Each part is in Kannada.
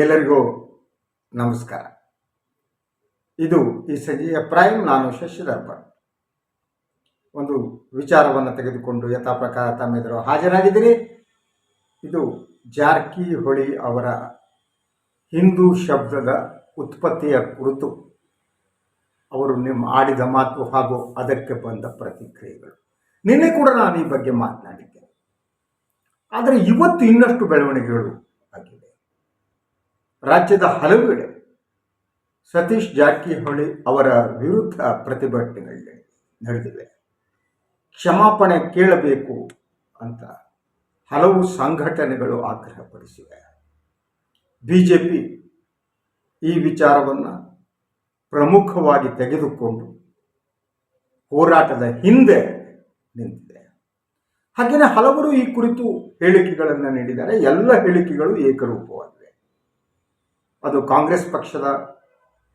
ಎಲ್ಲರಿಗೂ ನಮಸ್ಕಾರ. ಇದು ಈ ಸಂಜೆಯ ಪ್ರೈಮ್, ನಾನು ಶಶಿಧರ್ ಒಂದು ವಿಚಾರವನ್ನು ತೆಗೆದುಕೊಂಡು ಯಥಾ ಪ್ರಕಾರ ತಮ್ಮೆದುರು ಹಾಜರಾಗಿದ್ದೀರಿ. ಇದು ಜಾರಕಿಹೊಳಿ ಅವರ ಹಿಂದೂ ಶಬ್ದದ ಉತ್ಪತ್ತಿಯ ಕುರಿತು ಅವರು ನಿಮ್ಮ ಆಡಿದ ಮಾತು ಹಾಗೂ ಅದಕ್ಕೆ ಬಂದ ಪ್ರತಿಕ್ರಿಯೆಗಳು. ನಿನ್ನೆ ಕೂಡ ನಾನು ಈ ಬಗ್ಗೆ ಮಾತನಾಡಿದ್ದೆ. ಆದರೆ ಇವತ್ತು ಇನ್ನಷ್ಟು ಬೆಳವಣಿಗೆಗಳು ರಾಜ್ಯದ ಹಲವೆಡೆ ಸತೀಶ್ ಜಾರಕಿಹೊಳಿ ಅವರ ವಿರುದ್ಧ ಪ್ರತಿಭಟನೆಗಳು ನಡೆದಿವೆ. ಕ್ಷಮಾಪಣೆ ಕೇಳಬೇಕು ಅಂತ ಹಲವು ಸಂಘಟನೆಗಳು ಆಗ್ರಹಪಡಿಸಿವೆ. ಬಿ ಜೆ ಪಿ ಈ ವಿಚಾರವನ್ನು ಪ್ರಮುಖವಾಗಿ ತೆಗೆದುಕೊಂಡು ಹೋರಾಟದ ಹಿಂದೆ ನಿಂತಿದೆ. ಹಾಗೆಯೇ ಹಲವರು ಈ ಕುರಿತು ಹೇಳಿಕೆಗಳನ್ನು ನೀಡಿದ್ದಾರೆ. ಎಲ್ಲ ಹೇಳಿಕೆಗಳು ಏಕರೂಪವಾಗಿವೆ ಅದು ಕಾಂಗ್ರೆಸ್ ಪಕ್ಷದ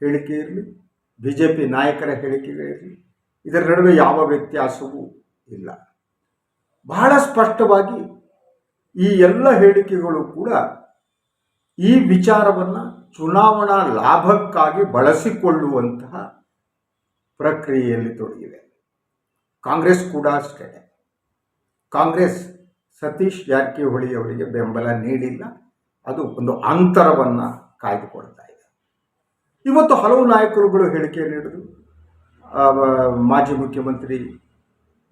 ಹೇಳಿಕೆ ಇರಲಿ ಬಿ ಜೆ ಪಿ ನಾಯಕರ ಹೇಳಿಕೆಗಳಿರಲಿ ಇದರ ನಡುವೆ ಯಾವ ವ್ಯತ್ಯಾಸವೂ ಇಲ್ಲ. ಬಹಳ ಸ್ಪಷ್ಟವಾಗಿ ಈ ಎಲ್ಲ ಹೇಳಿಕೆಗಳು ಕೂಡ ಈ ವಿಚಾರವನ್ನು ಚುನಾವಣಾ ಲಾಭಕ್ಕಾಗಿ ಬಳಸಿಕೊಳ್ಳುವಂತಹ ಪ್ರಕ್ರಿಯೆಯಲ್ಲಿ ತೊಡಗಿವೆ. ಕಾಂಗ್ರೆಸ್ ಕೂಡ ಅಷ್ಟೇ. ಕಾಂಗ್ರೆಸ್ ಸತೀಶ್ ಜಾರಕಿಹೊಳಿ ಅವರಿಗೆ ಬೆಂಬಲ ನೀಡಿಲ್ಲ. ಅದು ಒಂದು ಅಂತರವನ್ನು ಕಾಯ್ದುಕೊಳ್ತಾ ಇದೆ. ಇವತ್ತು ಹಲವು ನಾಯಕರುಗಳು ಹೇಳಿಕೆ ನೀಡಿದರು. ಮಾಜಿ ಮುಖ್ಯಮಂತ್ರಿ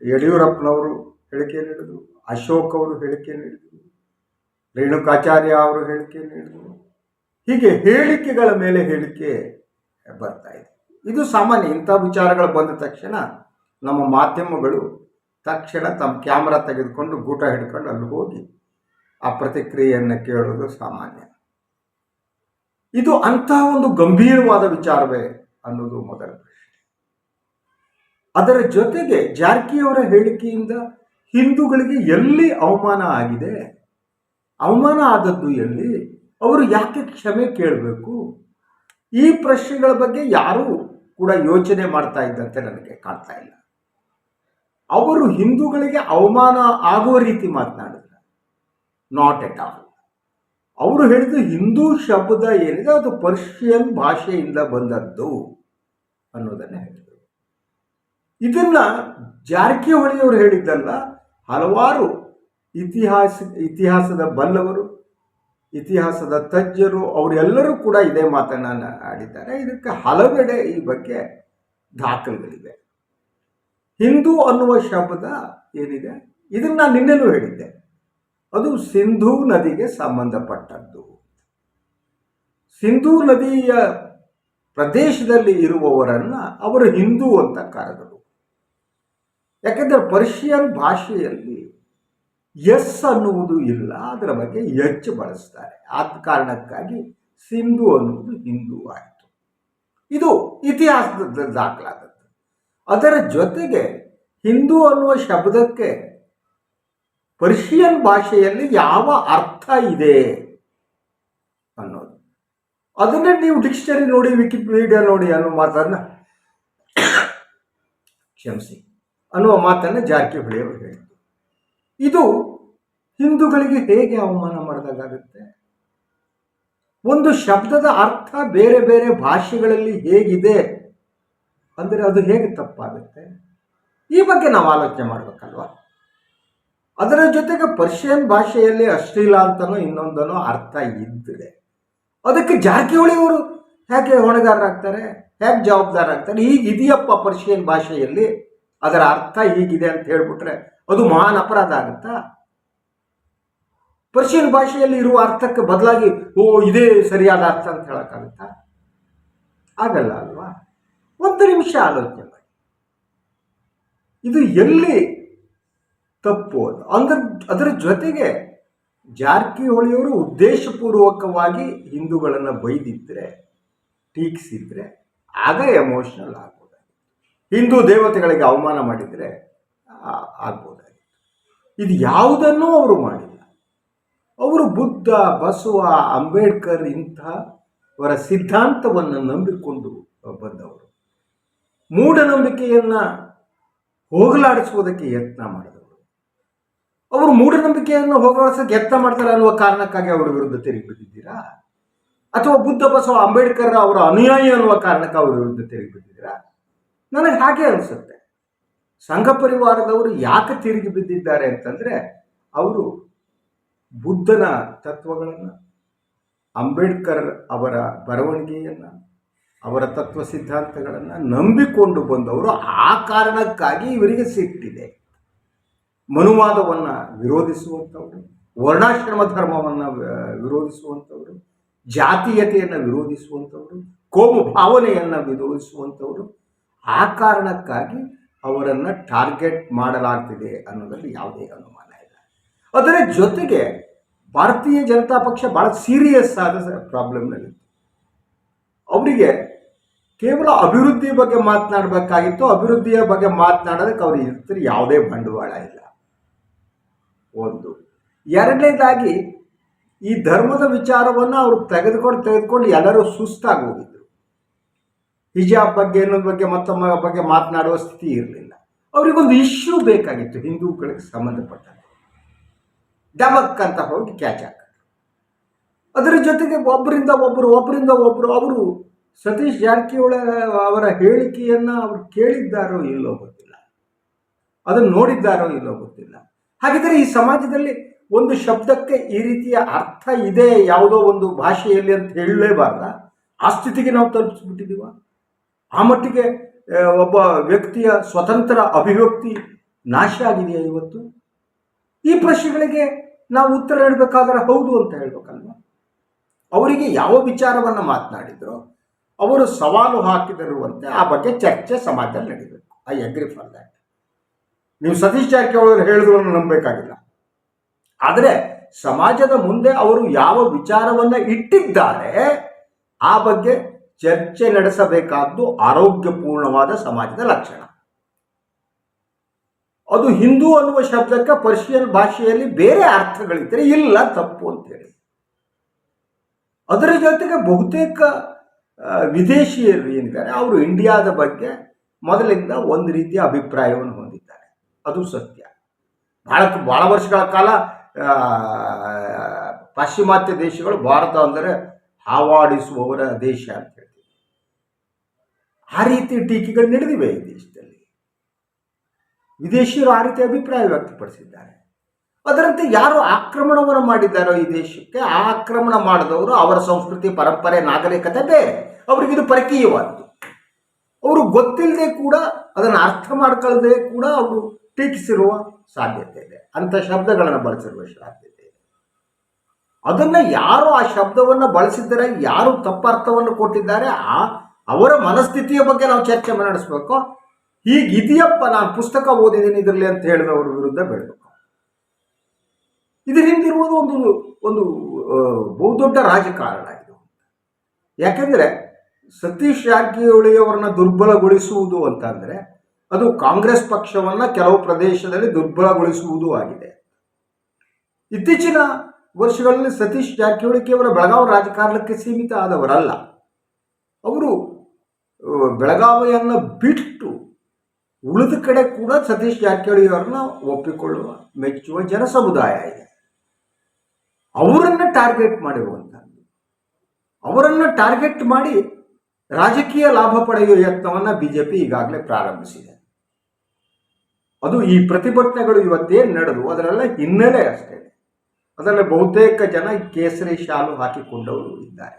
ಯಡಿಯೂರಪ್ಪನವರು ಹೇಳಿಕೆ ನೀಡಿದರು. ಅಶೋಕ್ ಅವರು ಹೇಳಿಕೆ ನೀಡಿದರು. ರೇಣುಕಾಚಾರ್ಯ ಅವರು ಹೇಳಿಕೆ ನೀಡಿದರು. ಹೀಗೆ ಹೇಳಿಕೆಗಳ ಮೇಲೆ ಹೇಳಿಕೆ ಬರ್ತಾ ಇದೆ. ಇದು ಸಾಮಾನ್ಯ ಇಂಥ ವಿಚಾರಗಳು ಬಂದ ತಕ್ಷಣ ನಮ್ಮ ಮಾಧ್ಯಮಗಳು ತಕ್ಷಣ ತಮ್ಮ ಕ್ಯಾಮ್ರಾ ತೆಗೆದುಕೊಂಡು ಗೂಟ ಹಿಡ್ಕೊಂಡು ಅಲ್ಲಿ ಹೋಗಿ ಆ ಪ್ರತಿಕ್ರಿಯೆಯನ್ನು ಕೇಳೋದು ಸಾಮಾನ್ಯ. ಇದು ಅಂತಹ ಒಂದು ಗಂಭೀರವಾದ ವಿಚಾರವೇ ಅನ್ನೋದು ಮೊದಲ ಅದರ ಜೊತೆಗೆ ಜಾರಕಿಯವರ ಹೇಳಿಕೆಯಿಂದ ಹಿಂದೂಗಳಿಗೆ ಎಲ್ಲಿ ಅವಮಾನ ಆಗಿದೆ? ಅವಮಾನ ಆದದ್ದು ಎಲ್ಲಿ? ಅವರು ಯಾಕೆ ಕ್ಷಮೆ ಕೇಳಬೇಕು? ಈ ಪ್ರಶ್ನೆಗಳ ಬಗ್ಗೆ ಯಾರೂ ಕೂಡ ಯೋಚನೆ ಮಾಡ್ತಾ ಇದ್ದಂತೆ ನನಗೆ ಕಾಣ್ತಾ ಇಲ್ಲ. ಅವರು ಹಿಂದೂಗಳಿಗೆ ಅವಮಾನ ಆಗುವ ರೀತಿ ಮಾತನಾಡಿದ್ರು. ನಾಟ್ ಎಟ್ ಆಲ್ ಅವರು ಹೇಳಿದ್ದು ಹಿಂದೂ ಶಬ್ದ ಏನಿದೆ, ಅದು ಪರ್ಷಿಯನ್ ಭಾಷೆಯಿಂದ ಬಂದದ್ದು ಅನ್ನೋದನ್ನೇ ಹೇಳಿದರು. ಇದನ್ನ ಜಾರ್ಕಿ ಹೊಳಿಯವರು ಹೇಳಿದ್ದಲ್ಲ, ಹಲವಾರು ಇತಿಹಾಸ, ಇತಿಹಾಸದ ಬಲ್ಲವರು, ಇತಿಹಾಸದ ತಜ್ಞರು, ಅವರೆಲ್ಲರೂ ಕೂಡ ಇದೇ ಮಾತನ್ನು ಆಡಿದ್ದಾರೆ. ಇದಕ್ಕೆ ಹಲವೆಡೆ ಈ ಬಗ್ಗೆ ದಾಖಲೆಗಳಿವೆ. ಹಿಂದೂ ಅನ್ನುವ ಶಬ್ದ ಏನಿದೆ, ಇದನ್ನು ನಾನು ನಿನ್ನೆನೂ ಹೇಳಿದ್ದೆ. ಅದು ಸಿಂಧೂ ನದಿಗೆ ಸಂಬಂಧಪಟ್ಟದ್ದು. ಸಿಂಧೂ ನದಿಯ ಪ್ರದೇಶದಲ್ಲಿ ಇರುವವರನ್ನ ಅವರು ಹಿಂದೂ ಅಂತ ಕರೆದರು. ಯಾಕೆಂದರೆ ಪರ್ಷಿಯನ್ ಭಾಷೆಯಲ್ಲಿ ಎಸ್ ಅನ್ನುವುದು ಇಲ್ಲ, ಅದರ ಬಗ್ಗೆ ಎಚ್ ಬಳಸ್ತಾರೆ. ಆದ ಕಾರಣಕ್ಕಾಗಿ ಸಿಂಧು ಅನ್ನುವುದು ಹಿಂದೂ ಆಯಿತು. ಇದು ಇತಿಹಾಸದ ದಾಖಲಾದದ್ದು. ಅದರ ಜೊತೆಗೆ ಹಿಂದೂ ಅನ್ನುವ ಶಬ್ದಕ್ಕೆ ಪರ್ಷಿಯನ್ ಭಾಷೆಯಲ್ಲಿ ಯಾವ ಅರ್ಥ ಇದೆ ಅನ್ನೋದು. ಅದನ್ನೇ ನೀವು ಡಿಕ್ಷನರಿ ನೋಡಿ ವಿಕಿಪೀಡಿಯಾ ನೋಡಿ ಅನ್ನೋ ಮಾತನ್ನು ಕ್ಷಮಿಸಿ ಅನ್ನುವ ಮಾತನ್ನು ಜಾರಕಿಹೊಳಿ ಅವರು ಹೇಳಿದರು ಇದು ಹಿಂದೂಗಳಿಗೆ ಹೇಗೆ ಅವಮಾನ ಮಾಡಿದಾಗುತ್ತೆ ಒಂದು ಶಬ್ದದ ಅರ್ಥ ಬೇರೆ ಬೇರೆ ಭಾಷೆಗಳಲ್ಲಿ ಹೇಗಿದೆ ಅಂದರೆ ಅದು ಹೇಗೆ ತಪ್ಪಾಗುತ್ತೆ? ಈ ಬಗ್ಗೆ ನಾವು ಆಲೋಚನೆ ಮಾಡಬೇಕಲ್ವಾ? ಅದರ ಜೊತೆಗೆ ಪರ್ಷಿಯನ್ ಭಾಷೆಯಲ್ಲಿ ಅಶ್ಲೀಲ ಅಂತನೋ ಇನ್ನೊಂದನೋ ಅರ್ಥ ಇದ್ದರೆ ಅದಕ್ಕೆ ಜಾರಕಿಹೊಳಿ ಅವರು ಹೇಗೆ ಹೊಣೆಗಾರರಾಗ್ತಾರೆ? ಹೇಗೆ ಜವಾಬ್ದಾರರಾಗ್ತಾರೆ ಈಗ ಇದೆಯಪ್ಪ ಪರ್ಷಿಯನ್ ಭಾಷೆಯಲ್ಲಿ ಅದರ ಅರ್ಥ ಹೀಗಿದೆ ಅಂತ ಹೇಳ್ಬಿಟ್ರೆ ಅದು ಮಹಾನ್ ಅಪರಾಧ ಆಗುತ್ತಾ? ಪರ್ಷಿಯನ್ ಭಾಷೆಯಲ್ಲಿ ಇರುವ ಅರ್ಥಕ್ಕೆ ಬದಲಾಗಿ, ಓ, ಇದೇ ಸರಿಯಾದ ಅರ್ಥ ಅಂತ ಹೇಳೋಕ್ಕಾಗುತ್ತಾ? ಆಗಲ್ಲ ಅಲ್ವಾ? ಒಂದು ನಿಮಿಷ ಆಲೋಚನೆ ಮಾಡಿ. ಇದು ಎಲ್ಲಿ ತಪ್ಪು ಅದು ಅಂದ್ರ ಅದರ ಜೊತೆಗೆ ಜಾರಕಿಹೊಳಿಯವರು ಉದ್ದೇಶಪೂರ್ವಕವಾಗಿ ಹಿಂದೂಗಳನ್ನು ಬೈದಿದ್ರೆ, ಟೀಕಿಸಿದ್ರೆ ಆಗ ಎಮೋಷನಲ್ ಆಗ್ಬೋದಾಗಿತ್ತು. ಹಿಂದೂ ದೇವತೆಗಳಿಗೆ ಅವಮಾನ ಮಾಡಿದರೆ ಆಗ್ಬೋದಾಗಿತ್ತು. ಇದು ಯಾವುದನ್ನೂ ಅವರು ಮಾಡಿಲ್ಲ. ಅವರು ಬುದ್ಧ, ಬಸವ, ಅಂಬೇಡ್ಕರ್ ಇಂಥವರ ಸಿದ್ಧಾಂತವನ್ನು ನಂಬಿಕೊಂಡು ಬಂದವರು. ಮೂಢನಂಬಿಕೆಯನ್ನು ಹೋಗಲಾಡಿಸುವುದಕ್ಕೆ ಯತ್ನ ಮಾಡಿದವರು ಅವರು ಮೂಢನಂಬಿಕೆಯನ್ನು ಹೋಗಲಾಡಿಸೋಕೆ ಯತ್ನ ಮಾಡ್ತಾರೆ ಅನ್ನುವ ಕಾರಣಕ್ಕಾಗಿ ಅವರ ವಿರುದ್ಧ ತಿರುಗಿ ಬಿದ್ದಿದ್ದೀರಾ? ಅಥವಾ ಬುದ್ಧ ಬಸವ ಅಂಬೇಡ್ಕರ್ ಅವರ ಅನುಯಾಯಿ ಅನ್ನುವ ಕಾರಣಕ್ಕೆ ಅವರ ವಿರುದ್ಧ ತಿರುಗಿ ಬಿದ್ದಿದ್ದೀರಾ? ನನಗೆ ಹಾಗೆ ಅನಿಸುತ್ತೆ. ಸಂಘ ಪರಿವಾರದವರು ಯಾಕೆ ತಿರುಗಿ ಬಿದ್ದಿದ್ದಾರೆ ಅಂತಂದರೆ ಅವರು ಬುದ್ಧನ ತತ್ವಗಳನ್ನು, ಅಂಬೇಡ್ಕರ್ ಅವರ ಬರವಣಿಗೆಯನ್ನು, ಅವರ ತತ್ವ ಸಿದ್ಧಾಂತಗಳನ್ನು ನಂಬಿಕೊಂಡು ಬಂದವರು ಆ ಕಾರಣಕ್ಕಾಗಿ ಇವರಿಗೆ ಸಿಟ್ಟಿದೆ. ಮನುವಾದವನ್ನು ವಿರೋಧಿಸುವಂಥವ್ರು, ವರ್ಣಾಶ್ರಮ ಧರ್ಮವನ್ನು ವಿರೋಧಿಸುವಂಥವರು, ಜಾತೀಯತೆಯನ್ನು ವಿರೋಧಿಸುವಂಥವರು, ಕೋಮು ಭಾವನೆಯನ್ನು ವಿರೋಧಿಸುವಂಥವರು, ಆ ಕಾರಣಕ್ಕಾಗಿ ಅವರನ್ನು ಟಾರ್ಗೆಟ್ ಮಾಡಲಾಗ್ತಿದೆ ಅನ್ನೋದರಲ್ಲಿ ಯಾವುದೇ ಅನುಮಾನ ಇಲ್ಲ. ಅದರ ಜೊತೆಗೆ ಭಾರತೀಯ ಜನತಾ ಪಕ್ಷ ಭಾಳ ಸೀರಿಯಸ್ ಆದ ಪ್ರಾಬ್ಲಮ್ನಲ್ಲಿತ್ತು ಅವರಿಗೆ ಕೇವಲ ಅಭಿವೃದ್ಧಿ ಬಗ್ಗೆ ಮಾತನಾಡಬೇಕಾಗಿತ್ತು, ಅಭಿವೃದ್ಧಿಯ ಬಗ್ಗೆ ಮಾತನಾಡೋದಕ್ಕೆ ಅವ್ರ ಇರ್ತಾರೆ ಯಾವುದೇ ಬಂಡವಾಳ ಇಲ್ಲ. ಒಂದು. ಎರಡನೇದಾಗಿ, ಈ ಧರ್ಮದ ವಿಚಾರವನ್ನು ಅವರು ತೆಗೆದುಕೊಂಡು ತೆಗೆದುಕೊಂಡು ಎಲ್ಲರೂ ಸುಸ್ತಾಗಿ ಹೋಗಿದ್ರು ಹಿಜಾಬ್ ಬಗ್ಗೆ, ಇನ್ನೊಂದು ಬಗ್ಗೆ, ಮತ್ತೊಮ್ಮ ಬಗ್ಗೆ ಮಾತನಾಡುವ ಸ್ಥಿತಿ ಇರಲಿಲ್ಲ. ಅವರಿಗೊಂದು ಇಶ್ಯೂ ಬೇಕಾಗಿತ್ತು, ಹಿಂದೂಗಳಿಗೆ ಸಂಬಂಧಪಟ್ಟ ಡಬಕ್ ಅಂತ ಹೋಗಿ ಕ್ಯಾಚ್ ಹಾಕಿದ್ರು. ಅದರ ಜೊತೆಗೆ ಒಬ್ಬರಿಂದ ಒಬ್ಬರು ಒಬ್ಬರಿಂದ ಒಬ್ಬರು ಅವರು ಸತೀಶ್ ಜಾರಕಿಹೊಳಿ ಅವರ ಹೇಳಿಕೆಯನ್ನು ಅವರು ಕೇಳಿದ್ದಾರೋ ಇಲ್ಲೋ ಗೊತ್ತಿಲ್ಲ. ಅದನ್ನು ನೋಡಿದ್ದಾರೋ ಇಲ್ಲೋ ಗೊತ್ತಿಲ್ಲ. ಹಾಗಿದ್ರೆ ಈ ಸಮಾಜದಲ್ಲಿ ಒಂದು ಶಬ್ದಕ್ಕೆ ಈ ರೀತಿಯ ಅರ್ಥ ಇದೆ ಯಾವುದೋ ಒಂದು ಭಾಷೆಯಲ್ಲಿ ಅಂತ ಹೇಳಲೇಬಾರ್ದ. ಆ ಸ್ಥಿತಿಗೆ ನಾವು ತಲುಪಿಸ್ಬಿಟ್ಟಿದ್ದೀವ. ಆ ಮಟ್ಟಿಗೆ ಒಬ್ಬ ವ್ಯಕ್ತಿಯ ಸ್ವತಂತ್ರ ಅಭಿವ್ಯಕ್ತಿ ನಾಶ ಆಗಿದೆಯಾ ಇವತ್ತು? ಈ ಪ್ರಶ್ನೆಗಳಿಗೆ ನಾವು ಉತ್ತರ ಹೇಳಬೇಕಾದ್ರೆ ಹೌದು ಅಂತ ಹೇಳ್ಬೇಕಲ್ವ? ಅವರಿಗೆ ಯಾವ ವಿಚಾರವನ್ನು ಮಾತನಾಡಿದ್ರು, ಅವರು ಸವಾಲು ಹಾಕಿದರುವಂತೆ ಆ ಬಗ್ಗೆ ಚರ್ಚೆ ಸಮಾಜದಲ್ಲಿ ನಡೀಬೇಕು. ಐ ಅಗ್ರಿ ಫಾರ್ ದ್ಯಾಟ್ ನೀವು ಸತೀಶ್ ಜಾರಕಿಹೊಳಿ ಹೇಳಿದ್ರು ನಂಬಬೇಕಾಗಿಲ್ಲ. ಆದರೆ ಸಮಾಜದ ಮುಂದೆ ಅವರು ಯಾವ ವಿಚಾರವನ್ನು ಇಟ್ಟಿದ್ದಾರೆ, ಆ ಬಗ್ಗೆ ಚರ್ಚೆ ನಡೆಸಬೇಕಾದ್ದು ಆರೋಗ್ಯಪೂರ್ಣವಾದ ಸಮಾಜದ ಲಕ್ಷಣ. ಅದು ಹಿಂದೂ ಅನ್ನುವ ಶಬ್ದಕ್ಕೆ ಪರ್ಷಿಯನ್ ಭಾಷೆಯಲ್ಲಿ ಬೇರೆ ಅರ್ಥಗಳಿದ್ದರೆ ಇಲ್ಲ ತಪ್ಪು ಅಂತೇಳಿ. ಅದರ ಜೊತೆಗೆ ಬಹುತೇಕ ವಿದೇಶಿಯರು ಏನಿದ್ದಾರೆ, ಅವರು ಇಂಡಿಯಾದ ಬಗ್ಗೆ ಮೊದಲಿಂದ ಒಂದು ರೀತಿಯ ಅಭಿಪ್ರಾಯವನ್ನು ಅದು ಸತ್ಯ. ಬಹಳ ಬಹಳ ವರ್ಷಗಳ ಕಾಲ ಪಾಶ್ಚಿಮಾತ್ಯ ದೇಶಗಳು ಭಾರತ ಅಂದರೆ ಹಾವಾಡಿಸುವವರ ದೇಶ ಅಂತ ಹೇಳ್ತೀವಿ. ಆ ರೀತಿ ಟೀಕೆಗಳು ನಡೆದಿವೆ ಈ ದೇಶದಲ್ಲಿ. ವಿದೇಶಿಯರು ಆ ರೀತಿ ಅಭಿಪ್ರಾಯ ವ್ಯಕ್ತಪಡಿಸಿದ್ದಾರೆ. ಅದರಂತೆ ಯಾರು ಆಕ್ರಮಣವನ್ನು ಮಾಡಿದ್ದಾರೋ ಈ ದೇಶಕ್ಕೆ, ಆ ಆಕ್ರಮಣ ಮಾಡಿದವರು ಅವರ ಸಂಸ್ಕೃತಿ, ಪರಂಪರೆ, ನಾಗರಿಕತೆ ಬೇರೆ. ಅವರಿಗಿದು ಪರಕೀಯವಾದ್ದು ಅವರು ಗೊತ್ತಿಲ್ಲದೆ ಕೂಡ ಅದನ್ನು ಅರ್ಥ ಮಾಡ್ಕೊಳ್ಳದೆ ಕೂಡ ಅವರು ಟೀಕಿಸಿರುವ ಸಾಧ್ಯತೆ ಇದೆ. ಅಂಥ ಶಬ್ದಗಳನ್ನು ಬಳಸಿರುವ ಸಾಧ್ಯತೆ ಇದೆ. ಅದನ್ನು ಯಾರು ಆ ಶಬ್ದವನ್ನು ಬಳಸಿದ್ದಾರೆ, ಯಾರು ತಪ್ಪರ್ಥವನ್ನು ಕೊಟ್ಟಿದ್ದಾರೆ, ಆ ಅವರ ಮನಸ್ಥಿತಿಯ ಬಗ್ಗೆ ನಾವು ಚರ್ಚೆ ನಡೆಸಬೇಕು ಹೀಗಿದೆಯಪ್ಪ ನಾನು ಪುಸ್ತಕ ಓದಿದ್ದೀನಿ ಇದರಲ್ಲಿ ಅಂತ ಹೇಳಿದವರ ವಿರುದ್ಧ ಬೇಡಬೇಕು ಇದರ ಹಿಂದಿರುವುದು ಒಂದು ಒಂದು ಬಹುದೊಡ್ಡ ರಾಜಕಾರಣ ಇದು. ಯಾಕೆಂದರೆ ಸತೀಶ್ ಜಾರಕಿಹೊಳಿಯವರನ್ನ ದುರ್ಬಲಗೊಳಿಸುವುದು ಅಂತಂದರೆ ಅದು ಕಾಂಗ್ರೆಸ್ ಪಕ್ಷವನ್ನು ಕೆಲವು ಪ್ರದೇಶದಲ್ಲಿ ದುರ್ಬಲಗೊಳಿಸುವುದು ಆಗಿದೆ. ಇತ್ತೀಚಿನ ವರ್ಷಗಳಲ್ಲಿ ಸತೀಶ್ ಜಾರಕಿಹೊಳಿ ಕೇವಲ ಬೆಳಗಾವಿ ರಾಜಕಾರಣಕ್ಕೆ ಸೀಮಿತ ಆದವರಲ್ಲ. ಅವರು ಬೆಳಗಾವಿಯನ್ನು ಬಿಟ್ಟು ಉಳಿದ ಕಡೆ ಕೂಡ ಸತೀಶ್ ಜಾರಕಿಹೊಳಿಯವರನ್ನ ಒಪ್ಪಿಕೊಳ್ಳುವ ಮೆಚ್ಚುವ ಜನ ಸಮುದಾಯ ಇದೆ. ಅವರನ್ನು ಟಾರ್ಗೆಟ್ ಮಾಡಿರುವಂಥದ್ದು ಅವರನ್ನು ಟಾರ್ಗೆಟ್ ಮಾಡಿ ರಾಜಕೀಯ ಲಾಭ ಪಡೆಯುವ ಯತ್ನವನ್ನು ಬಿಜೆಪಿ ಈಗಾಗಲೇ ಪ್ರಾರಂಭಿಸಿದೆ. ಅದು ಈ ಪ್ರತಿಭಟನೆಗಳು ಇವತ್ತೇನು ನಡೆದು ಅದರೆಲ್ಲ ಹಿನ್ನೆಲೆ ಅಷ್ಟೇ. ಅದರಲ್ಲಿ ಬಹುತೇಕ ಜನ ಕೇಸರಿ ಶಾಲು ಹಾಕಿಕೊಂಡವರು ಇದ್ದಾರೆ.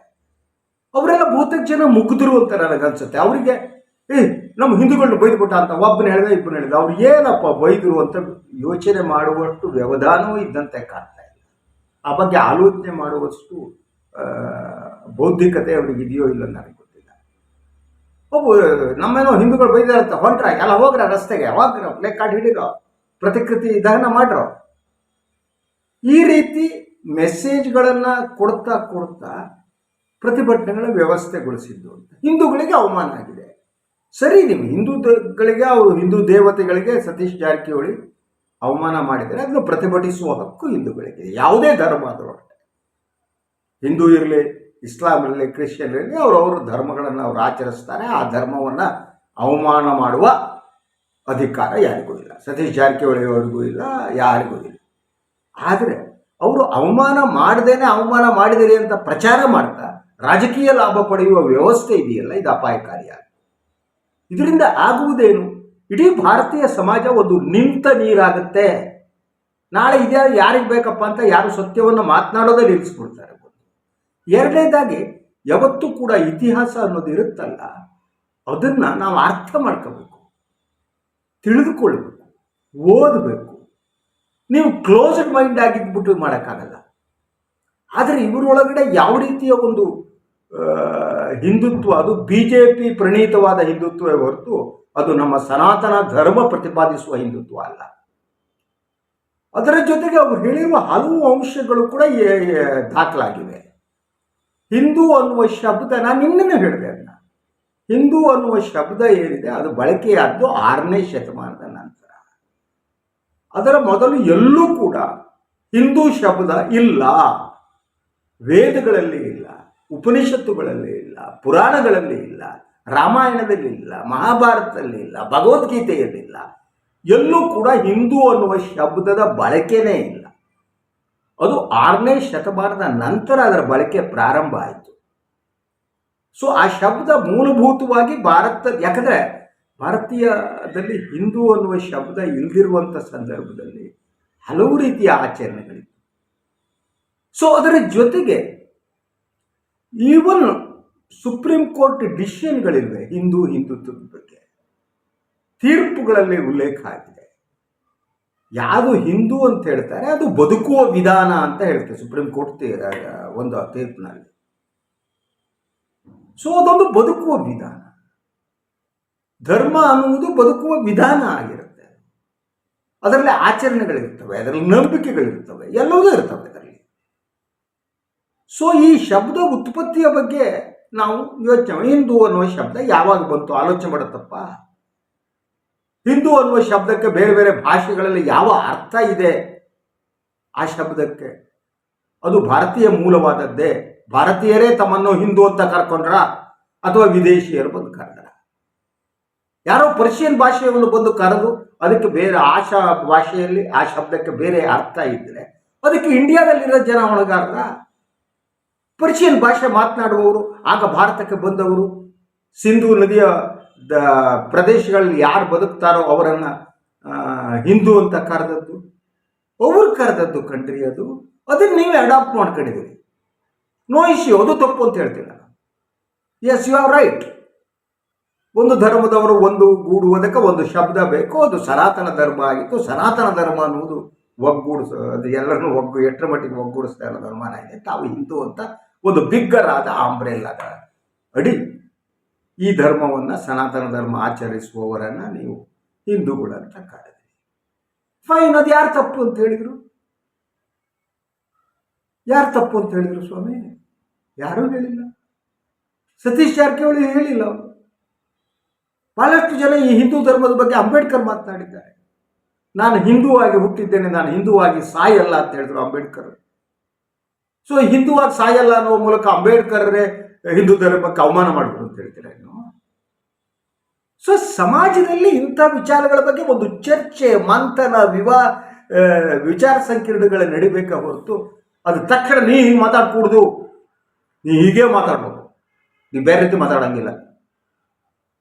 ಅವರೆಲ್ಲ ಬಹುತೇಕ ಜನ ಮುಗಿದ್ರು ಅಂತ ನನಗನ್ಸುತ್ತೆ. ಅವರಿಗೆ, ಏ ನಮ್ಮ ಹಿಂದೂಗಳನ್ನ ಬೈದ್ಬಿಟ್ಟ ಅಂತ ಒಬ್ಬನ ಹೇಳಿದ ಇಬ್ಬನ ಹೇಳಿದ. ಅವ್ರು ಏನಪ್ಪ ಬೈದ್ರು ಅಂತ ಯೋಚನೆ ಮಾಡುವಷ್ಟು ವ್ಯವಧಾನವೂ ಇದ್ದಂತೆ ಕಾಣ್ತಾ ಇಲ್ಲ. ಆ ಬಗ್ಗೆ ಆಲೋಚನೆ ಮಾಡುವಷ್ಟು ಬೌದ್ಧಿಕತೆ ಅವ್ರಿಗೆ ಇದೆಯೋ ಇಲ್ಲ ನನಗೆ ಒಬ್ಬ ನಮ್ಮೇನೋ ಹಿಂದೂಗಳು ಬೈದಾರಂತ ಹೊಂಟ್ರ ಎಲ್ಲ ಹೋಗ್ರ ರಸ್ತೆಗೆ, ಹೋಗ್ರ ಪ್ಲೇ ಕಾರ್ಡ್ ಹಿಡಿರೋ ಪ್ರತಿಕೃತಿ ದಹನ ಮಾಡ್ರೋ. ಈ ರೀತಿ ಮೆಸೇಜ್ಗಳನ್ನು ಕೊಡ್ತಾ ಕೊಡ್ತಾ ಪ್ರತಿಭಟನೆಗಳ ವ್ಯವಸ್ಥೆಗೊಳಿಸಿದ್ದು ಹಿಂದೂಗಳಿಗೆ ಅವಮಾನ ಆಗಿದೆ. ಸರಿ ನಿಮ್ಮ ಹಿಂದೂಗಳಿಗೆ ಅವರು ಹಿಂದೂ ದೇವತೆಗಳಿಗೆ ಸತೀಶ್ ಜಾರಕಿಹೊಳಿ ಅವಮಾನ ಮಾಡಿದರೆ ಅದನ್ನು ಪ್ರತಿಭಟಿಸುವ ಹಕ್ಕು ಹಿಂದೂಗಳಿಗೆ ಯಾವುದೇ ಧರ್ಮ ಅಷ್ಟೇ. ಹಿಂದೂ ಇರಲಿ ಇಸ್ಲಾಂ ಕ್ರಿಶ್ಚಿಯನ್ನಲ್ಲಿ ಅವರು ಧರ್ಮಗಳನ್ನು ಅವರು ಆಚರಿಸ್ತಾರೆ, ಆ ಧರ್ಮವನ್ನು ಅವಮಾನ ಮಾಡುವ ಅಧಿಕಾರ ಯಾರಿಗೂ ಇಲ್ಲ. ಸತೀಶ್ ಜಾರಕಿಹೊಳಿ ಅವರಿಗೂ ಇಲ್ಲ, ಯಾರಿಗೂ ಇಲ್ಲ. ಆದರೆ ಅವರು ಅವಮಾನ ಮಾಡದೇನೆ ಅವಮಾನ ಮಾಡಿದಿರಿ ಅಂತ ಪ್ರಚಾರ ಮಾಡ್ತಾ ರಾಜಕೀಯ ಲಾಭ ಪಡೆಯುವ ವ್ಯವಸ್ಥೆ ಇದೆಯಲ್ಲ, ಇದು ಅಪಾಯಕಾರಿಯಾಗಿ ಇದರಿಂದ ಆಗುವುದೇನು? ಇಡೀ ಭಾರತೀಯ ಸಮಾಜ ಒಂದು ನಿಂತ ನೀರಾಗುತ್ತೆ. ನಾಳೆ ಇದೇ ಯಾರಿಗೆ ಬೇಕಪ್ಪ ಅಂತ ಯಾರು ಸತ್ಯವನ್ನು ಮಾತನಾಡೋದೇ ನಿಲ್ಲಿಸ್ಬಿಡ್ತಾರೆ ಎರಡನೇದಾಗಿ, ಯಾವತ್ತೂ ಕೂಡ ಇತಿಹಾಸ ಅನ್ನೋದು ಇರುತ್ತಲ್ಲ, ಅದನ್ನ ನಾವು ಅರ್ಥ ಮಾಡ್ಕೋಬೇಕು ತಿಳಿದುಕೊಳ್ಬೇಕು ಓದಬೇಕು. ನೀವು ಕ್ಲೋಸ್ಡ್ ಮೈಂಡ್ ಆಗಿದ್ಬಿಟ್ಟು ಮಾಡೋಕ್ಕಾಗಲ್ಲ. ಆದರೆ ಇವರೊಳಗಡೆ ಯಾವ ರೀತಿಯ ಒಂದು ಹಿಂದುತ್ವ, ಅದು ಬಿ ಜೆ ಪಿ ಪ್ರಣೀತವಾದ ಹಿಂದುತ್ವವೇ ಹೊರತು ಅದು ನಮ್ಮ ಸನಾತನ ಧರ್ಮ ಪ್ರತಿಪಾದಿಸುವ ಹಿಂದುತ್ವ ಅಲ್ಲ. ಅದರ ಜೊತೆಗೆ ಅವರು ಹೇಳಿರುವ ಹಲವು ಅಂಶಗಳು ಕೂಡ ದಾಖಲಾಗಿವೆ. ಹಿಂದೂ ಅನ್ನುವ ಶಬ್ದ ನಾನು ನಿನ್ನೆ ಹೇಳಿದೆ ಅದನ್ನ ಹಿಂದೂ ಅನ್ನುವ ಶಬ್ದ ಏನಿದೆ, ಅದು ಬಳಕೆಯಾದ್ದು ಆರನೇ ಶತಮಾನದ ನಂತರ. ಅದರ ಮೊದಲು ಎಲ್ಲೂ ಕೂಡ ಹಿಂದೂ ಶಬ್ದ ಇಲ್ಲ. ವೇದಗಳಲ್ಲಿ ಇಲ್ಲ, ಉಪನಿಷತ್ತುಗಳಲ್ಲಿ ಇಲ್ಲ, ಪುರಾಣಗಳಲ್ಲಿ ಇಲ್ಲ, ರಾಮಾಯಣದಲ್ಲಿ ಇಲ್ಲ, ಮಹಾಭಾರತದಲ್ಲಿ ಇಲ್ಲ ಭಗವದ್ಗೀತೆಯಲ್ಲಿಲ್ಲ ಎಲ್ಲೂ ಕೂಡ ಹಿಂದೂ ಅನ್ನುವ ಶಬ್ದದ ಬಳಕೆನೇ ಇಲ್ಲ. ಅದು ಆರನೇ ಶತಮಾನದ ನಂತರ ಅದರ ಬಳಕೆ ಪ್ರಾರಂಭ ಆಯಿತು. ಸೊ ಆ ಶಬ್ದ ಮೂಲಭೂತವಾಗಿ ಭಾರತ ಯಾಕಂದ್ರೆ ಭಾರತೀಯದಲ್ಲಿ ಹಿಂದೂ ಅನ್ನುವ ಶಬ್ದ ಇಲ್ದಿರುವಂಥ ಸಂದರ್ಭದಲ್ಲಿ ಹಲವು ರೀತಿಯ ಆಚರಣೆಗಳಿವೆ ಸೊ ಅದರ ಜೊತೆಗೆ ಈವನ್ ಸುಪ್ರೀಂ ಕೋರ್ಟ್ ಡಿಸಿಷನ್ಗಳಿವೆ ಹಿಂದೂ ಹಿಂದುತ್ವದ ಬಗ್ಗೆ. ತೀರ್ಪುಗಳಲ್ಲಿ ಉಲ್ಲೇಖ ಆಗಿದೆ. ಯಾವುದು ಹಿಂದೂ ಅಂತ ಹೇಳ್ತಾರೆ, ಅದು ಬದುಕುವ ವಿಧಾನ ಅಂತ ಹೇಳ್ತಾರೆ ಸುಪ್ರೀಂ ಕೋರ್ಟ್ ಒಂದು ತೀರ್ಪಿನಲ್ಲಿ. ಸೊ ಅದೊಂದು ಬದುಕುವ ವಿಧಾನ. ಧರ್ಮ ಅನ್ನುವುದು ಬದುಕುವ ವಿಧಾನ ಆಗಿರುತ್ತೆ. ಅದರಲ್ಲಿ ಆಚರಣೆಗಳಿರ್ತವೆ, ಅದರಲ್ಲಿ ನಂಬಿಕೆಗಳಿರ್ತವೆ, ಎಲ್ಲವೂ ಇರ್ತವೆ ಅದರಲ್ಲಿ. ಸೊ ಈ ಶಬ್ದ ಉತ್ಪತ್ತಿಯ ಬಗ್ಗೆ ನಾವು ಯೋಚನೆ ಹಿಂದೂ ಅನ್ನುವ ಶಬ್ದ ಯಾವಾಗ ಬಂತು? ಆಲೋಚನೆ ಮಾಡುತ್ತಪ್ಪ ಹಿಂದೂ ಅನ್ನುವ ಶಬ್ದಕ್ಕೆ ಬೇರೆ ಬೇರೆ ಭಾಷೆಗಳಲ್ಲಿ ಯಾವ ಅರ್ಥ ಇದೆ? ಆ ಶಬ್ದಕ್ಕೆ. ಅದು ಭಾರತೀಯ ಮೂಲವಾದದ್ದೇ. ಭಾರತೀಯರೇ ತಮ್ಮನ್ನು ಹಿಂದೂ ಅಂತ ಕರ್ಕೊಂಡ್ರ ಅಥವಾ ವಿದೇಶಿಯರು ಬಂದು ಕರೆದ್ರ? ಯಾರೋ ಪರ್ಷಿಯನ್ ಭಾಷೆಯನ್ನು ಬಂದು ಕರೆದು ಅದಕ್ಕೆ ಬೇರೆ ಆಶಾ ಭಾಷೆಯಲ್ಲಿ ಆ ಶಬ್ದಕ್ಕೆ ಬೇರೆ ಅರ್ಥ ಇದ್ದರೆ ಅದಕ್ಕೆ ಇಂಡಿಯಾದಲ್ಲಿರೋ ಜನ ಒಳಗಾರ್ದ? ಪರ್ಷಿಯನ್ ಭಾಷೆ ಮಾತನಾಡುವವರು, ಆಗ ಭಾರತಕ್ಕೆ ಬಂದವರು, ಸಿಂಧೂ ನದಿಯ ದ ಪ್ರದೇಶಗಳಲ್ಲಿ ಯಾರು ಬದುಕ್ತಾರೋ ಅವರನ್ನು ಹಿಂದೂ ಅಂತ ಕರೆದದ್ದು, ಅವ್ರು ಕರೆದದ್ದು ಕಂಟ್ರಿ ಅದು. ಅದನ್ನು ನೀವೇ ಅಡಾಪ್ಟ್ ಮಾಡ್ಕೊಂಡಿದ್ದೀರಿ. ನೋ ಇಶ್ಯೂ ಅದು ತಪ್ಪು ಅಂತ ಹೇಳ್ತಿಲ್ಲ ಎಸ್ ಯು ಆರ್ ರೈಟ್ ಒಂದು ಧರ್ಮದವರು ಒಂದು ಗೂಡುವುದಕ್ಕೆ ಒಂದು ಶಬ್ದ ಬೇಕು, ಅದು ಸನಾತನ ಧರ್ಮ ಆಗಿತ್ತು. ಸನಾತನ ಧರ್ಮ ಅನ್ನುವುದು ಒಗ್ಗೂಡಿಸ, ಅದು ಎಲ್ಲರನ್ನೂ ಒಗ್ಗು, ಎಷ್ಟರ ಮಟ್ಟಿಗೆ ಒಗ್ಗೂಡಿಸ್ತಾ ಇರೋ ಧರ್ಮನ ಇದೆ. ತಾವು ಹಿಂದೂ ಅಂತ ಒಂದು ಬಿಗ್ಗರಾದ ಆಂಬ್ರೆಲ್ಲದ ಅಡಿ. ಈ ಧರ್ಮವನ್ನು ಸನಾತನ ಧರ್ಮ ಆಚರಿಸುವವರನ್ನು ನೀವು ಹಿಂದೂಗಳಂತ ಕಾಡಿದ್ರಿ ಫೈನ್ ಅದು ಯಾರು ತಪ್ಪು ಅಂತ ಹೇಳಿದರು? ಯಾರು ತಪ್ಪು ಅಂತ ಹೇಳಿದರು ಸ್ವಾಮಿ? ಯಾರೂ ಹೇಳಿಲ್ಲ. ಸತೀಶ್ ಜಾರಕಿಹೊಳಿ ಹೇಳಿಲ್ಲ ಅವರು. ಬಹಳಷ್ಟು ಜನ ಈ ಹಿಂದೂ ಧರ್ಮದ ಬಗ್ಗೆ ಅಂಬೇಡ್ಕರ್ ಮಾತನಾಡಿದ್ದಾರೆ. ನಾನು ಹಿಂದೂವಾಗಿ ಹುಟ್ಟಿದ್ದೇನೆ, ನಾನು ಹಿಂದೂವಾಗಿ ಸಾಯಲ್ಲ ಅಂತ ಹೇಳಿದ್ರು ಅಂಬೇಡ್ಕರ್. ಸೊ ಹಿಂದೂವಾಗಿ ಸಾಯಲ್ಲ ಅನ್ನೋ ಮೂಲಕ ಅಂಬೇಡ್ಕರ್ರೆ ಹಿಂದೂ ಧರ್ಮಕ್ಕೆ ಅವಮಾನ ಮಾಡಿದ್ರು ಅಂತ ಹೇಳ್ತೀರಾ ಸೊ ಸಮಾಜದಲ್ಲಿ ಇಂಥ ವಿಚಾರಗಳ ಬಗ್ಗೆ ಒಂದು ಚರ್ಚೆ, ಮಂಥನ, ವಿವಾ ವಿಚಾರ ಸಂಕಿರಣಗಳ ನಡಿಬೇಕಾ ಹೊರತು ಅದು ತಕ್ಷಣ ನೀ ಹೀಗೆ ಮಾತಾಡ್ಕೂಡ್ದು ನೀ ಹೀಗೆ ಮಾತಾಡ್ಬೇಕು. ನೀ ಬೇರೆ ರೀತಿ ಮಾತಾಡಂಗಿಲ್ಲ.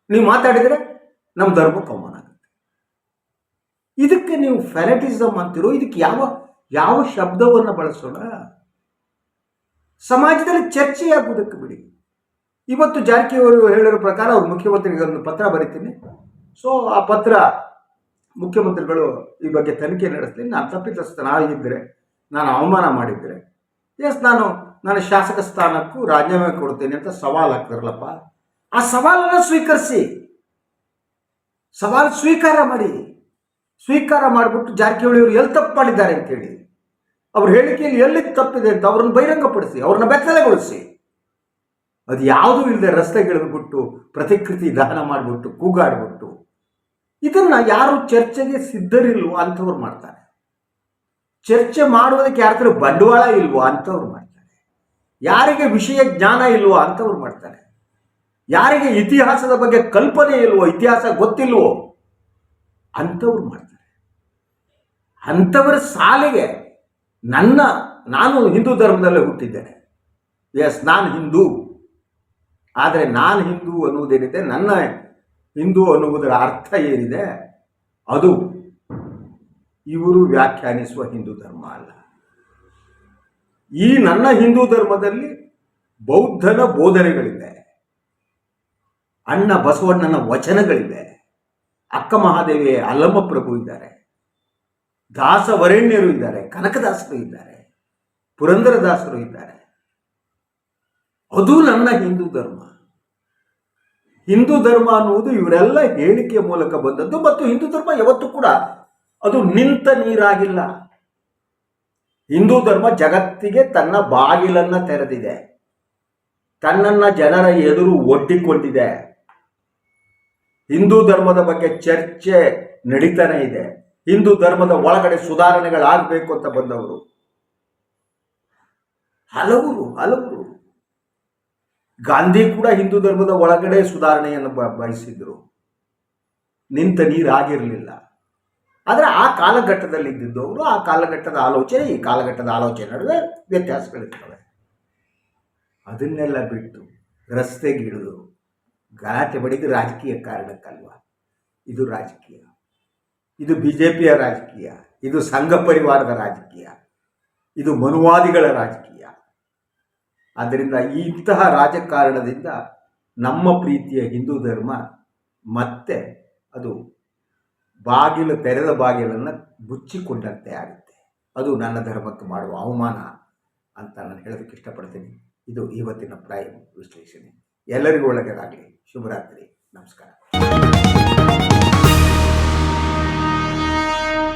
ನೀವು ಮಾತಾಡಿದರೆ ನಮ್ಮ ಧರ್ಮಕ್ಕೆ ಅವಮಾನ ಆಗುತ್ತೆ. ಇದಕ್ಕೆ ನೀವು ಫೆನಟಿಸಮ್ ಅಂತಿರೋ, ಇದಕ್ಕೆ ಯಾವ ಯಾವ ಶಬ್ದವನ್ನು ಬಳಸೋಣ? ಸಮಾಜದಲ್ಲಿ ಚರ್ಚೆಯಾಗುವುದಕ್ಕೆ ಬಿಡಿ. ಇವತ್ತು ಜಾರಕಿಹೊಳಿ ಹೇಳಿರೋ ಪ್ರಕಾರ ಅವ್ರು ಮುಖ್ಯಮಂತ್ರಿಗೆ ಒಂದು ಪತ್ರ ಬರಿತೀನಿ. ಸೊ ಆ ಪತ್ರ ಮುಖ್ಯಮಂತ್ರಿಗಳು ಈ ಬಗ್ಗೆ ತನಿಖೆ ನಡೆಸ್ತೀನಿ ನಾನು ತಪ್ಪಿತಸ್ಥನಾಗಿದ್ದರೆ ನಾನು ಅವಮಾನ ಮಾಡಿದ್ದರೆ. ಎಸ್ ನಾನು ನನ್ನ ಶಾಸಕ ಸ್ಥಾನಕ್ಕೂ ರಾಜೀನಾಮೆ ಕೊಡ್ತೇನೆ ಅಂತ ಸವಾಲು ಹಾಕ್ತಾರಲ್ಲಪ್ಪ. ಆ ಸವಾಲನ್ನು ಸ್ವೀಕರಿಸಿ. ಸವಾಲು ಸ್ವೀಕಾರ ಮಾಡಿ. ಸ್ವೀಕಾರ ಮಾಡಿಬಿಟ್ಟು ಜಾರಕಿಹೊಳಿ ಅವರು ಎಲ್ಲಿ ತಪ್ಪು ಮಾಡಿದ್ದಾರೆ ಅಂತೇಳಿ. ಅವ್ರ ಹೇಳಿಕೆಯಲ್ಲಿ ಎಲ್ಲಿ ತಪ್ಪಿದೆ ಅಂತ ಅವ್ರನ್ನ ಬಹಿರಂಗಪಡಿಸಿ, ಅವ್ರನ್ನ ಬೆತ್ತಲೆಗೊಳಿಸಿ. ಅದು ಯಾವುದೂ ಇಲ್ಲದೆ ರಸ್ತೆಗಿಳಿದ್ಬಿಟ್ಟು ಪ್ರತಿಕೃತಿ ದಾನ ಮಾಡಿಬಿಟ್ಟು ಕೂಗಾಡ್ಬಿಟ್ಟು. ಇದನ್ನು ಯಾರು ಚರ್ಚೆಗೆ ಸಿದ್ಧರಿಲ್ವೋ ಅಂಥವ್ರು ಮಾಡ್ತಾರೆ. ಚರ್ಚೆ ಮಾಡುವುದಕ್ಕೆ ಯಾರ ಹತ್ರ ಬಂಡವಾಳ ಇಲ್ವೋ ಅಂಥವ್ರು ಮಾಡ್ತಾರೆ. ಯಾರಿಗೆ ವಿಷಯ ಜ್ಞಾನ ಇಲ್ವೋ ಅಂಥವ್ರು ಮಾಡ್ತಾರೆ. ಯಾರಿಗೆ ಇತಿಹಾಸದ ಬಗ್ಗೆ ಕಲ್ಪನೆ ಇಲ್ವೋ, ಇತಿಹಾಸ ಗೊತ್ತಿಲ್ವೋ ಅಂಥವ್ರು ಮಾಡ್ತಾರೆ. ಅಂಥವರ ಸಾಲಿಗೆ ನನ್ನ, ನಾನು ಹಿಂದೂ ಧರ್ಮದಲ್ಲೇ ಹುಟ್ಟಿದ್ದೇನೆ. ಎಸ್ ನಾನು ಹಿಂದೂ. ಆದರೆ ನಾನು ಹಿಂದೂ ಅನ್ನುವುದೇನಿದೆ, ನನ್ನ ಹಿಂದೂ ಅನ್ನುವುದರ ಅರ್ಥ ಏನಿದೆ? ಅದು ಇವರು ವ್ಯಾಖ್ಯಾನಿಸುವ ಹಿಂದೂ ಧರ್ಮ ಅಲ್ಲ. ಈ ನನ್ನ ಹಿಂದೂ ಧರ್ಮದಲ್ಲಿ ಬೌದ್ಧನ ಬೋಧನೆಗಳಿವೆ, ಅಣ್ಣ ಬಸವಣ್ಣನ ವಚನಗಳಿವೆ, ಅಕ್ಕ ಮಹಾದೇವಿ ಅಲ್ಲಮ್ಮ ಪ್ರಭು ಇದ್ದಾರೆ, ದಾಸವರೆಣ್ಯರು ಇದ್ದಾರೆ, ಕನಕದಾಸರು ಇದ್ದಾರೆ, ಪುರಂದರದಾಸರು ಇದ್ದಾರೆ. ಅದು ನನ್ನ ಹಿಂದೂ ಧರ್ಮ. ಹಿಂದೂ ಧರ್ಮ ಅನ್ನುವುದು ಇವರೆಲ್ಲ ಹೇಳಿಕೆಯ ಮೂಲಕ ಬಂದದ್ದು ಮತ್ತು ಹಿಂದೂ ಧರ್ಮ ಯಾವತ್ತೂ ಕೂಡ ಅದು ನಿಂತ ನೀರಾಗಿಲ್ಲ. ಹಿಂದೂ ಧರ್ಮ ಜಗತ್ತಿಗೆ ತನ್ನ ಬಾಗಿಲನ್ನ ತೆರೆದಿದೆ. ತನ್ನನ್ನ ಜನರ ಎದುರು ಒಡ್ಡಿಕೊಂಡಿದೆ. ಹಿಂದೂ ಧರ್ಮದ ಬಗ್ಗೆ ಚರ್ಚೆ ನಡೀತಾನೆ ಇದೆ. ಹಿಂದೂ ಧರ್ಮದ ಒಳಗಡೆ ಸುಧಾರಣೆಗಳಾಗಬೇಕು ಅಂತ ಬಂದವರು. ಹಲವರು ಹಲವರು. ಗಾಂಧಿ ಕೂಡ ಹಿಂದೂ ಧರ್ಮದ ಒಳಗಡೆ ಸುಧಾರಣೆಯನ್ನು ಬಯಸಿದ್ರು. ನಿಂತ ನೀರಾಗಿರಲಿಲ್ಲ ಆದರೆ ಆ ಕಾಲಘಟ್ಟದಲ್ಲಿ ಇದ್ದಿದ್ದವರು ಆ ಕಾಲಘಟ್ಟದ ಆಲೋಚನೆ, ಈ ಕಾಲಘಟ್ಟದ ಆಲೋಚನೆ ನಡುವೆ ವ್ಯತ್ಯಾಸಗಳಿರ್ತವೆ. ಅದನ್ನೆಲ್ಲ ಬಿಟ್ಟು ರಸ್ತೆಗಿಳಿದು ಗಲಾಟೆ ಬಡಿದು ರಾಜಕೀಯ ಕಾರಣಕ್ಕಲ್ವ? ಇದು ರಾಜಕೀಯ. ಇದು ಬಿ ಜೆ ಪಿಯ ರಾಜಕೀಯ. ಇದು ಸಂಘ ಪರಿವಾರದ ರಾಜಕೀಯ. ಇದು ಮನುವಾದಿಗಳ ರಾಜಕೀಯ. ಆದ್ದರಿಂದ ಇಂತಹ ರಾಜಕಾರಣದಿಂದ ನಮ್ಮ ಪ್ರೀತಿಯ ಹಿಂದೂ ಧರ್ಮ ಮತ್ತೆ ಅದು ಬಾಗಿಲು ತೆರೆದ ಬಾಗಿಲನ್ನು ಮುಚ್ಚಿಕೊಂಡಂತೆ ಆಗುತ್ತೆ. ಅದು ನನ್ನ ಧರ್ಮಕ್ಕೆ ಮಾಡುವ ಅವಮಾನ ಅಂತ ನಾನು ಹೇಳೋದಕ್ಕೆ ಇಷ್ಟಪಡ್ತೀನಿ. ಇದು ಇವತ್ತಿನ ಪ್ರಾಯ ವಿಶ್ಲೇಷಣೆ. ಎಲ್ಲರಿಗೂ ಒಳ್ಳೆಯದಾಗಲಿ. ಶುಭರಾತ್ರಿ. ನಮಸ್ಕಾರ.